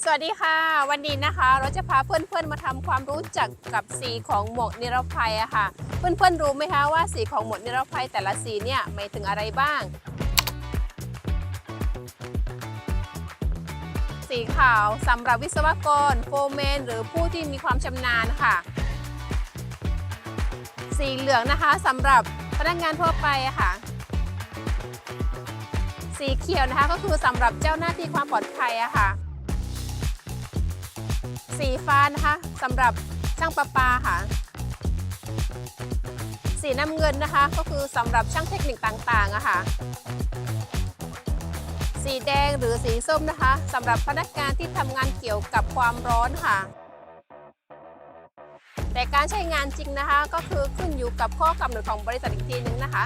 สวัสดีค่ะ วันนี้นะคะ เราจะพาเพื่อนๆมาทำความรู้จักกับสีของหมวกนิรภัยอะค่ะ เพื่อนๆรู้ไหมคะว่าสีของหมวกนิรภัยแต่ละสีเนี่ยหมายถึงอะไรบ้าง สีขาวสำหรับวิศวกร โฟร์แมน หรือผู้ที่มีความชำนาญค่ะ สีเหลืองนะคะสำหรับพนักงานทั่วไปค่ะสีเขียวนะคะก็คือสำหรับเจ้าหน้าที่ความปลอดภัยอะค่ะ สีฟ้านะคะสำหรับช่างประปาค่ะ สีน้ำเงินนะคะ ก็คือสำหรับช่างเทคนิคต่างๆอะค่ะ สีแดงหรือสีส้มนะคะสำหรับพนักงานที่ทำงานเกี่ยวกับความร้อนค่ะ แต่การใช้งานจริงนะคะ ก็คือขึ้นอยู่กับข้อกำหนดของบริษัทอีกทีนึงนะคะ